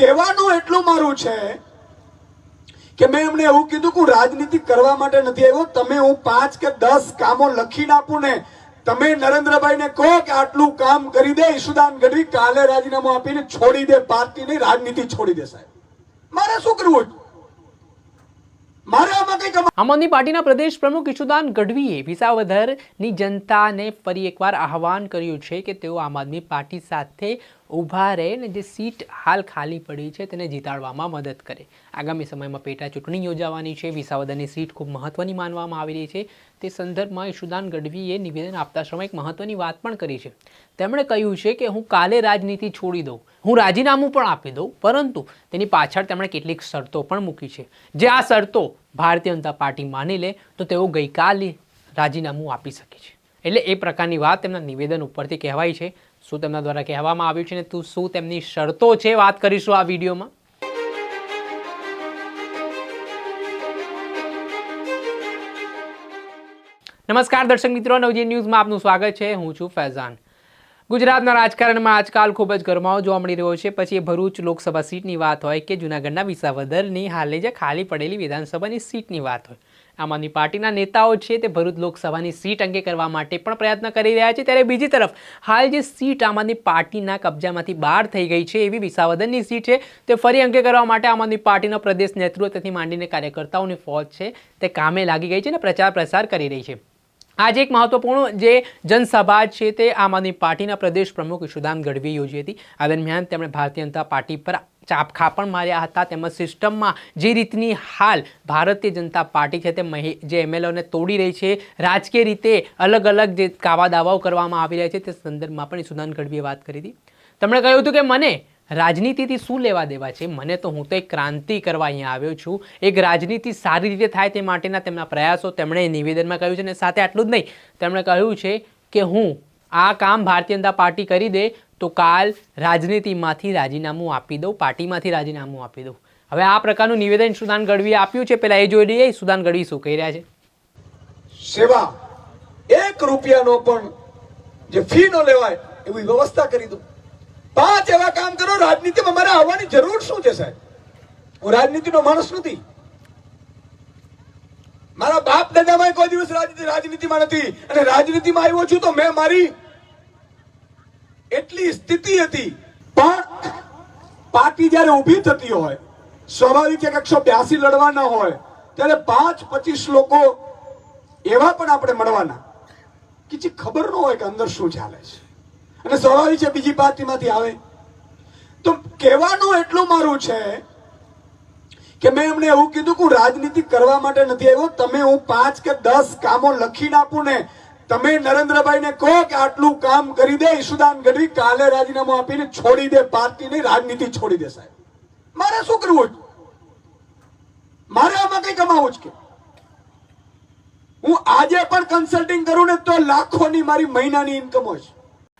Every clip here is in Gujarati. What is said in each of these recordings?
કહેવાનું એટલું મારું છે કે મેં એમને એવું કીધું કે હું રાજનીતિ કરવા માટે નથી આવ્યો. તમે હું પાંચ કે દસ કામો લખીને આપું ને, તમે નરેન્દ્રભાઈને કહો કે આટલું કામ કરી દે, ઈશુદાન ગઢવી કાલે રાજીનામું આપીને છોડી દે, પાર્ટીની રાજનીતિ છોડી દે સાહેબ. મારે શું કરવું આમાં આદમી પાર્ટીના પ્રદેશ પ્રમુખ ઈશુદાન ગઢવીએ વિસાવદરની જનતાને ફરી એકવાર આહવાન કર્યું છે કે તેઓ આમ આદમી પાર્ટી સાથે ઊભા રહે અને જે સીટ હાલ ખાલી પડી છે તેને જીતાડવામાં મદદ કરે. આગામી સમયમાં પેટા ચૂંટણી યોજાવાની છે. વિસાવદરની સીટ ખૂબ મહત્વની માનવામાં આવી રહી છે. તે સંદર્ભમાં ઈશુદાન ગઢવીએ નિવેદન આપતા સમયે એક મહત્વની વાત પણ કરી છે. તેમણે કહ્યું છે કે હું કાલે રાજનીતિ છોડી દઉં. હું રાજીનામું પણ આપી દઉં. પરંતુ તેની પાછળ તેમણે કેટલીક શરતો પણ મૂકી છે. જે આ શરતો ભારતીય જનતા પાર્ટી માની લે, તો તેઓ ગઈકાલે રાજીનામું આપી શકે છે. એટલે એ પ્રકારની વાત તેમના નિવેદન ઉપરથી કહેવાય છે. શું તેમના દ્વારા કહેવામાં આવ્યું છે ને તું શું તેમની શરતો છે વાત કરીશું આ વિડીયોમાં? નમસ્કાર દર્શક મિત્રો નવજી ન્યૂઝમાં આપનું સ્વાગત છે. હું છું ફૈઝાન. ગુજરાતના રાજકારણમાં આજકાલ ખૂબ જ ગરમાવો જોવા મળી રહ્યો છે. પછી એ ભરૂચ લોકસભા સીટની વાત હોય કે જૂનાગઢના વિસાવદરની હાલે જે ખાલી પડેલી વિધાનસભાની સીટની વાત હોય. આમ આદમી પાર્ટીના નેતાઓ છે તે ભરૂચ લોકસભાની સીટ અંગે કરવા માટે પણ પ્રયત્ન કરી રહ્યા છે. ત્યારે બીજી તરફ હાલ જે સીટ આમ આદમી પાર્ટીના કબજામાંથી બહાર થઈ ગઈ છે એવી વિસાવદરની સીટ છે. તે ફરી અંગે કરવા માટે આમ આદમી પાર્ટીનો પ્રદેશ નેતૃત્વથી માંડીને કાર્યકર્તાઓની ફોજ છે તે કામે લાગી ગઈ છે અને પ્રચાર પ્રસાર કરી રહી છે. આજે એક મહત્વપૂર્ણ જે જનસભા છે તે આમ આદમી પાર્ટીના પ્રદેશ પ્રમુખ ઈશુદાન ગઢવી યોજી હતી. આ દરમિયાન તેમણે ભારતીય જનતા પાર્ટી પર ચાપખા પણ માર્યા હતા. તેમજ સિસ્ટમમાં જે રીતની હાલ ભારતીય જનતા પાર્ટી છે તે જે એમએલઓને તોડી રહી છે, રાજકીય રીતે અલગ અલગ જે કાવા દાવાઓ કરવામાં આવી રહ્યા છે તે સંદર્ભમાં પણ ઈશુદાન ગઢવીએ વાત કરી હતી. તેમણે કહ્યું હતું કે મને રાજનીતિથી શું લેવા દેવા છે? મને તો હું તો એક ક્રાંતિ કરવા અહીંયા આવ્યો છું. એક રાજનીતિ સારી રીતે થાય તે માટેના તેમના પ્રયાસો તેમણે નિવેદનમાં કહ્યું છે અને સાથે આટલું જ નહીં, તેમણે કહ્યું છે કે હું આ કામ ભારતીય જનતા પાર્ટી કરી દે તો કાલ રાજનીતિમાંથી રાજીનામું આપી દઉં, પાર્ટીમાંથી રાજીનામું આપી દઉં. હવે આ પ્રકારનું નિવેદન સુદાન ગઢવીએ આપ્યું છે. પહેલાં એ જોઈ લઈએ સુદાન ગઢવી શું કહી રહ્યા છે. સેવા એક રૂપિયાનો પણ જે ફી નો લેવાય એવી વ્યવસ્થા કરી દો પાંચ એવા કામ કરો, રાજનીતિમાં મારે આવવાની જરૂર શું છે સાહેબ? હું રાજનીતિનો માણસ નથી. મારા બાપ દાદામાં કોઈ દિવસ રાજનીતિ રાજનીતિમાં નથી. અને રાજનીતિમાં આવ્યો છું તો મેં મારી એટલી સ્થિતિ હતી. પણ પાર્ટી જ્યારે ઊભી થતી હોય, સ્વાભાવિક એક એકસો બ્યાસી લડવાના હોય, ત્યારે પાંચ પચીસ લોકો એવા પણ આપણે મળવાના. કે જે ખબર ન હોય કે અંદર શું ચાલે છે. અને સ્વાભાવિક છે બીજી પાર્ટીમાંથી આવે. તો કહેવાનું એટલું મારું છે કે મેં એમને એવું કીધું કે હું રાજનીતિ કરવા માટે નથી આવ્યો. તમે હું પાંચ કે દસ કામો લખીને આપું ને તમે નરેન્દ્રભાઈને કહો કે આટલું કામ કરી દે, ઈશુદાન ગઢવી કાલે રાજીનામું આપીને છોડી દે, પાર્ટીની રાજનીતિ છોડી દે સાહેબ. મારે શું કરવું મારે આમાં કઈ કમાવું છે કે? હું આજે પણ કન્સલ્ટિંગ કરું ને તો લાખોની મારી મહિનાની ઇન્કમ હોય છે.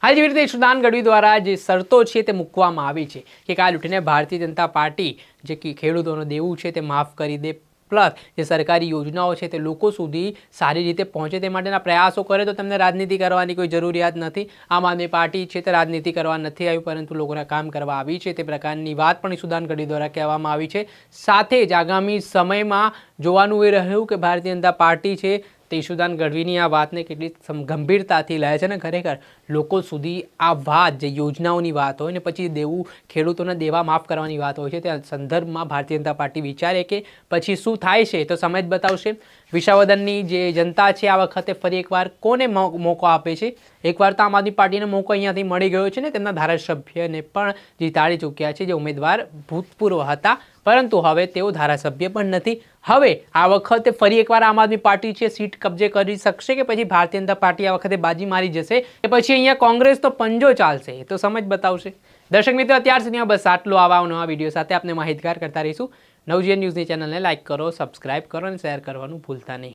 હાલ જેવી રીતે સુદાન ગઢવી દ્વારા જે શરતો છે તે મૂકવામાં આવી છે કે કાલ ઉઠીને ભારતીય જનતા પાર્ટી જે કે ખેડૂતોનું દેવું છે તે માફ કરી દે, પ્લસ જે સરકારી યોજનાઓ છે તે લોકો સુધી સારી રીતે પહોંચે તે માટેના પ્રયાસો કરે તો તેમને રાજનીતિ કરવાની કોઈ જરૂરિયાત નથી. આમ આદમી પાર્ટી છે તે રાજનીતિ કરવા નથી આવી, પરંતુ લોકોના કામ કરવા આવી છે. તે પ્રકારની વાત પણ સુદાન ગઢવી દ્વારા કહેવામાં આવી છે. સાથે જ આગામી સમયમાં જોવાનું એ રહ્યું કે ભારતીય જનતા પાર્ટી છે તે ગઢવીની આ વાતને કેટલી ગંભીરતાથી લે છે ને ખરેખર લોકો સુધી આ વાત, જે યોજનાઓની વાત હોય ને પછી દેવું, ખેડૂતોને દેવા માફ કરવાની વાત હોય છે, તે સંદર્ભમાં ભારતીય જનતા પાર્ટી વિચારે કે પછી શું થાય છે તો સમય જ બતાવશે. વિસાવદનની જે જનતા છે આ વખતે ફરી એકવાર કોને મોકો આપે છે? એકવાર તો આમ આદમી પાર્ટીને મોકો અહીંયાથી મળી ગયો છે ને તેમના ધારાસભ્યને પણ જીતાડી ચૂક્યા છે જે ઉમેદવાર ભૂતપૂર્વ હતા. પરંતુ હવે તેઓ ધારાસભ્ય પણ નથી. હવે આ વખતે ફરી એકવાર આમ આદમી પાર્ટી છે, સીટ કબજે કરી શકશે કે પછી ભારતીય જનતા પાર્ટી આ વખતે બાજી મારી જશે કે પછી અહીંયા કોંગ્રેસ તો પંજો ચાલશે? એ તો સમજ બતાવશે. દર્શક મિત્રો, અત્યાર સુધીમાં બસ આટલો. આવા નવા વીડિયો સાથે આપણે માહિતગાર કરતા રહીશું. નવજીવન ન્યૂઝની ચેનલને લાઇક કરો સબસ્ક્રાઇબ કરો અને શેર કરવાનું ભૂલતા નહીં.